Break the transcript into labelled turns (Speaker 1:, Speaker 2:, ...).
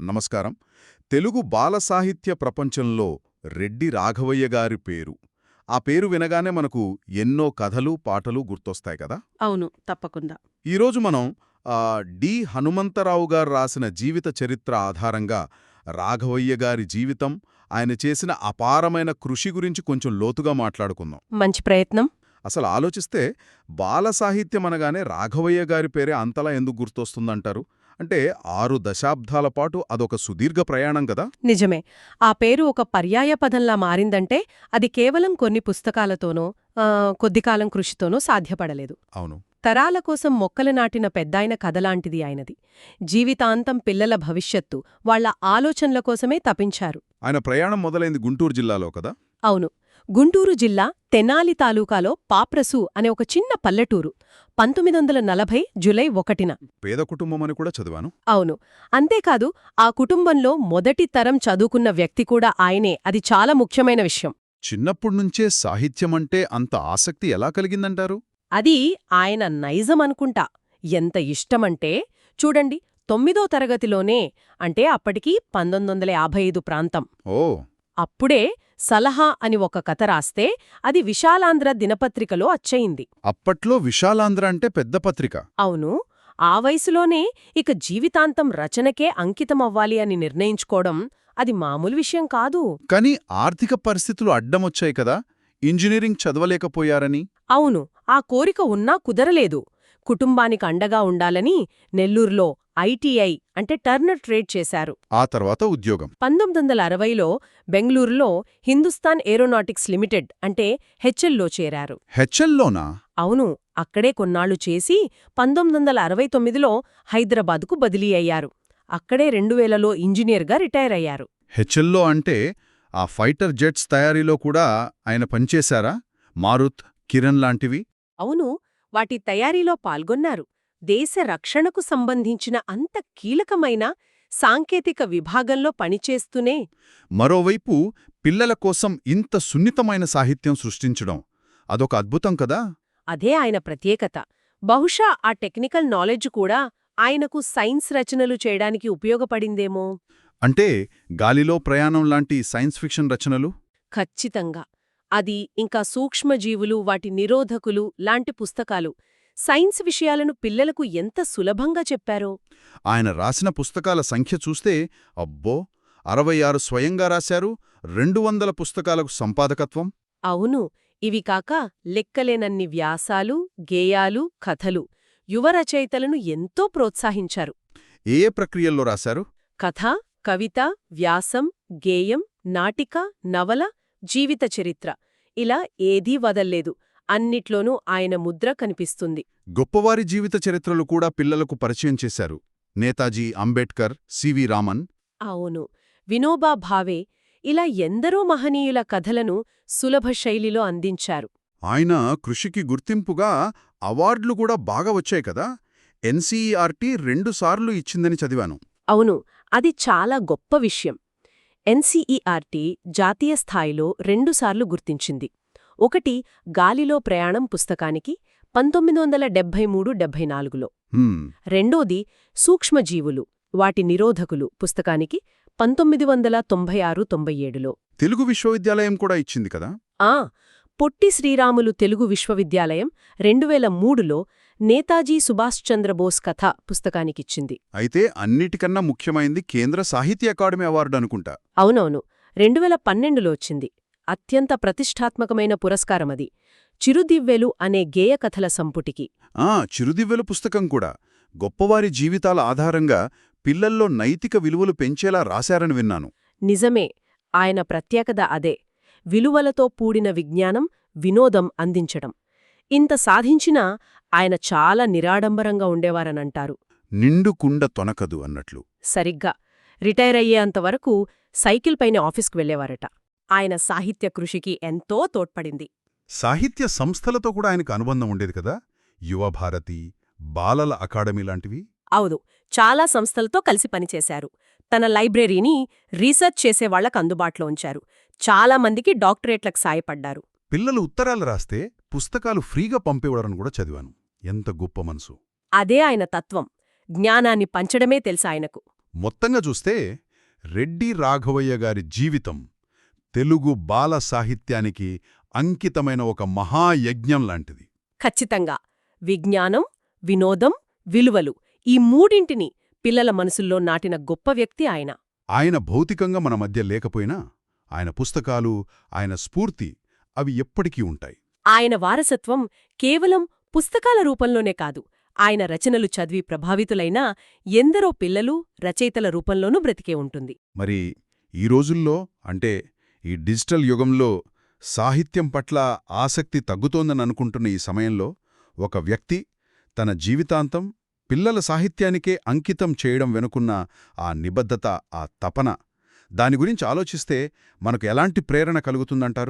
Speaker 1: నమస్కారం. తెలుగు బాల సాహిత్య ప్రపంచంలో రెడ్డి రాఘవయ్య గారి పేరు. ఆ పేరు వినగానే మనకు ఎన్నో కథలు పాటలు గుర్తొస్తాయి కదా?
Speaker 2: అవును తప్పకుండా.
Speaker 1: ఈరోజు మనం డి. హనుమంతరావు గారు రాసిన జీవిత చరిత్ర ఆధారంగా రాఘవయ్య గారి జీవితం ఆయన చేసిన అపారమైన కృషి గురించి కొంచెం లోతుగా మాట్లాడుకుందాం.
Speaker 2: మంచి ప్రయత్నం.
Speaker 1: అసలు ఆలోచిస్తే బాల సాహిత్యం అనగానే రాఘవయ్య గారి పేరే అంతలా ఎందుకు గుర్తొస్తుందంటారు? అంటే ఆరు దశాబ్దాల పాటు అదొక సుదీర్ఘ ప్రయాణం కదా?
Speaker 2: నిజమే. ఆ పేరు ఒక పర్యాయ పదంలా మారిందంటే అది కేవలం కొన్ని పుస్తకాలతోనో ఆ, కొద్ది కాలం కృషితోనో సాధ్యపడలేదు.
Speaker 1: అవును.
Speaker 2: తరాల కోసం మొక్కలు నాటిన పెద్దాయన కథలాంటిది ఆయనది. జీవితాంతం పిల్లల భవిష్యత్తు వాళ్ళ ఆలోచనల కోసమే తపించారు.
Speaker 1: ఆయన ప్రయాణం మొదలైంది గుంటూరు జిల్లాలో కదా?
Speaker 2: అవును. గుంటూరు జిల్లా తెనాలి తాలూకాలో పాప్రసు అనే ఒక చిన్న పల్లెటూరు పంతొమ్మిది వందల నలభై జులై ఒకటిన.
Speaker 1: పేద కుటుంబం అని కూడా చదివాను.
Speaker 2: అవును. అంతేకాదు ఆ కుటుంబంలో మొదటి తరం చదువుకున్న వ్యక్తి కూడా ఆయనే. అది చాలా ముఖ్యమైన విషయం.
Speaker 1: చిన్నప్పుడ్నుంచే సాహిత్యమంటే అంత ఆసక్తి ఎలా కలిగిందంటారు?
Speaker 2: అది ఆయన నైజం అనుకుంటా. ఎంత ఇష్టమంటే చూడండి తొమ్మిదో తరగతిలోనే అంటే అప్పటికి పంతొమ్మిది వందల యాభై ఐదు ప్రాంతం.
Speaker 1: ఓ.
Speaker 2: అప్పుడే సలహా అని ఒక కథ రాస్తే అది విశాలాంధ్ర దినపత్రికలో అచ్చయింది.
Speaker 1: అప్పట్లో విశాలాంధ్ర అంటే పెద్ద పత్రిక.
Speaker 2: అవును. ఆ వయసులోనే ఇక జీవితాంతం రచనకే అంకితమవ్వాలి అని నిర్ణయించుకోవడం అది మామూలు విషయం కాదు.
Speaker 1: కానీ ఆర్థిక పరిస్థితులు అడ్డమొచ్చాయి కదా ఇంజనీరింగ్ చదవలేకపోయారని?
Speaker 2: అవును. ఆ కోరిక ఉన్నా కుదరలేదు. కుటుంబానికి అండగా ఉండాలని నెల్లూరులో ఐటీఐ అంటే టర్నర్ ట్రేడ్ చేశారు.
Speaker 1: ఆ తర్వాత ఉద్యోగం.
Speaker 2: పంతొమ్మిది వందల అరవైలో బెంగళూరులో హిందుస్థాన్ ఏరోనాటిక్స్ లిమిటెడ్ అంటే హెచ్ఎల్లో చేరారు.
Speaker 1: హెచ్ఎల్లోనా?
Speaker 2: అవును అక్కడే కొన్నాళ్ళు చేసి పంతొమ్మిది వందల అరవై తొమ్మిదిలో హైదరాబాదుకు బదిలీ అయ్యారు. అక్కడే రెండు వేలలో ఇంజనీర్గా రిటైర్ అయ్యారు.
Speaker 1: హెచ్ఎల్లో అంటే ఆ ఫైటర్ జెట్స్ తయారీలో కూడా ఆయన పనిచేశారా? మారుత్ కిరణ్ లాంటివి?
Speaker 2: అవును వాటి తయారీలో పాల్గొన్నారు. దేశ రక్షణకు సంబంధించిన అంత కీలకమైన సాంకేతిక విభాగంలో పనిచేస్తూనే
Speaker 1: మరోవైపు పిల్లల కోసం ఇంత సున్నితమైన సాహిత్యం సృష్టించడం అదొక అద్భుతం కదా?
Speaker 2: అదే ఆయన ప్రత్యేకత. బహుశా ఆ టెక్నికల్ నాలెడ్జ్ కూడా ఆయనకు సైన్స్ రచనలు చేయడానికి ఉపయోగపడిందేమో?
Speaker 1: అంటే గాలిలో ప్రయాణం లాంటి సైన్స్ ఫిక్షన్ రచనలు?
Speaker 2: ఖచ్చితంగా. అది ఇంకా సూక్ష్మజీవులు వాటి నిరోధకులు లాంటి పుస్తకాలు. సైన్స్ విషయాలను పిల్లలకు ఎంత సులభంగా చెప్పారో?
Speaker 1: ఆయన రాసిన పుస్తకాల సంఖ్య చూస్తే అబ్బో! అరవై ఆరు స్వయంగా రాశారు రెండు వందల పుస్తకాలకు సంపాదకత్వం.
Speaker 2: అవును ఇవి కాక లెక్కలేనన్ని వ్యాసాలు గేయాలు కథలు. యువ రచయితలను ఎంతో ప్రోత్సహించారు.
Speaker 1: ఏ ఏ ప్రక్రియల్లో రాశారు?
Speaker 2: కథ కవిత వ్యాసం గేయం నాటిక నవల జీవిత చరిత్ర. ఇలా ఏదీ వదల్లేదు. అన్నిట్లోనూ ఆయన ముద్ర కనిపిస్తుంది.
Speaker 1: గొప్పవారి జీవిత చరిత్రలు కూడా పిల్లలకు పరిచయం చేశారు. నేతాజీ అంబేడ్కర్ సివి రామన్.
Speaker 2: అవును. వినోబా భావే ఇలా ఎందరో మహనీయుల కథలను సులభ శైలిలో అందించారు.
Speaker 1: ఆయన కృషికి గుర్తింపుగా అవార్డులు కూడా బాగా వచ్చాయి కదా. ఎన్సీఈఆర్టీ రెండుసార్లు ఇచ్చిందని చదివాను.
Speaker 2: అవును. అది చాలా గొప్ప విషయం. ఎన్సీఈఆర్టీ జాతీయ స్థాయిలో రెండుసార్లు గుర్తించింది. ఒకటి గాలిలో ప్రయాణం పుస్తకానికి పంతొమ్మిది వందల డెబ్బై మూడు డెబ్బై నాలుగులో. రెండోది సూక్ష్మజీవులు వాటి నిరోధకులు పుస్తకానికి పంతొమ్మిది వందల తొంభై ఆరు తొంభై ఏడులో.
Speaker 1: తెలుగు విశ్వవిద్యాలయం కూడా ఇచ్చింది కదా?
Speaker 2: ఆ పొట్టి శ్రీరాములు తెలుగు విశ్వవిద్యాలయం రెండు వేల మూడులో నేతాజీ సుభాష్ చంద్రబోస్ కథ పుస్తకానికిచ్చింది.
Speaker 1: అయితే అన్నిటికన్నా ముఖ్యమైంది కేంద్ర సాహిత్య అకాడమీ అవార్డు అనుకుంటా.
Speaker 2: అవునవును. రెండు వేల పన్నెండులో వచ్చింది. అత్యంత ప్రతిష్టాత్మకమైన పురస్కారమది చిరుదివ్వెలు అనే గేయ కథల సంపుటికి.
Speaker 1: ఆ చిరుదివ్వెల పుస్తకం కూడా. గొప్పవారి జీవితాల ఆధారంగా పిల్లల్లో నైతిక విలువలు పెంచేలా రాశారని విన్నాను.
Speaker 2: నిజమే. ఆయన ప్రత్యేకత అదే. విలువలతో కూడిన విజ్ఞానం వినోదం అందించడం. ఇంత సాధించినా ఆయన చాలా నిరాడంబరంగా ఉండేవారనంటారు.
Speaker 1: నిండు కుండ తొనకదు అన్నట్లు.
Speaker 2: సరిగ్గా. రిటైర్ అయ్యేంతవరకు సైకిల్ పైన ఆఫీస్కు వెళ్ళేవారట ఆయన సాహిత్య కృషికి ఎంతో తోడ్పడింది.
Speaker 1: సాహిత్య సంస్థలతో కూడా ఆయనకు అనుబంధం ఉండేది కదా? యువభారతి బాలల అకాడమీ లాంటివి?
Speaker 2: అవును. చాలా సంస్థలతో కలిసి పనిచేశారు. తన లైబ్రరీని రీసెర్చ్ చేసేవాళ్ళకు అందుబాటులో ఉంచారు. చాలా మందికి డాక్టరేట్లకు సాయపడ్డారు.
Speaker 1: పిల్లలు ఉత్తరాలు రాస్తే పుస్తకాలు ఫ్రీగా పంపివ్వడని కూడా చదివాను. ఎంత గొప్ప మనసు.
Speaker 2: అదే ఆయన తత్వం. జ్ఞానాన్ని పంచడమే తెలుసాయనకు
Speaker 1: మొత్తంగా చూస్తే రెడ్డి రాఘవయ్య గారి జీవితం తెలుగు బాల సాహిత్యానికి అంకితమైన ఒక మహాయజ్ఞం లాంటిది.
Speaker 2: ఖచ్చితంగా. విజ్ఞానం వినోదం విలువలు ఈ మూడింటిని పిల్లల మనసుల్లో నాటిన గొప్ప వ్యక్తి ఆయన.
Speaker 1: ఆయన భౌతికంగా మన మధ్య లేకపోయినా ఆయన పుస్తకాలు ఆయన స్ఫూర్తి అవి ఎప్పటికీ ఉంటాయి.
Speaker 2: ఆయన వారసత్వం కేవలం పుస్తకాల రూపంలోనే కాదు ఆయన రచనలు చదివి ప్రభావితులైన ఎందరో పిల్లలు రచయితల రూపంలోనూ బ్రతికే ఉంటుంది.
Speaker 1: మరి ఈ రోజుల్లో అంటే ఈ డిజిటల్ యుగంలో సాహిత్యం పట్ల ఆసక్తి తగ్గుతోందని అనుకుంటున్న ఈ సమయంలో ఒక వ్యక్తి తన జీవితాంతం పిల్లల సాహిత్యానికే అంకితం చేయడం వెనుకున్న ఆ నిబద్ధత ఆ తపన దాని గురించి ఆలోచిస్తే మనకు ఎలాంటి ప్రేరణ కలుగుతుందంటారు?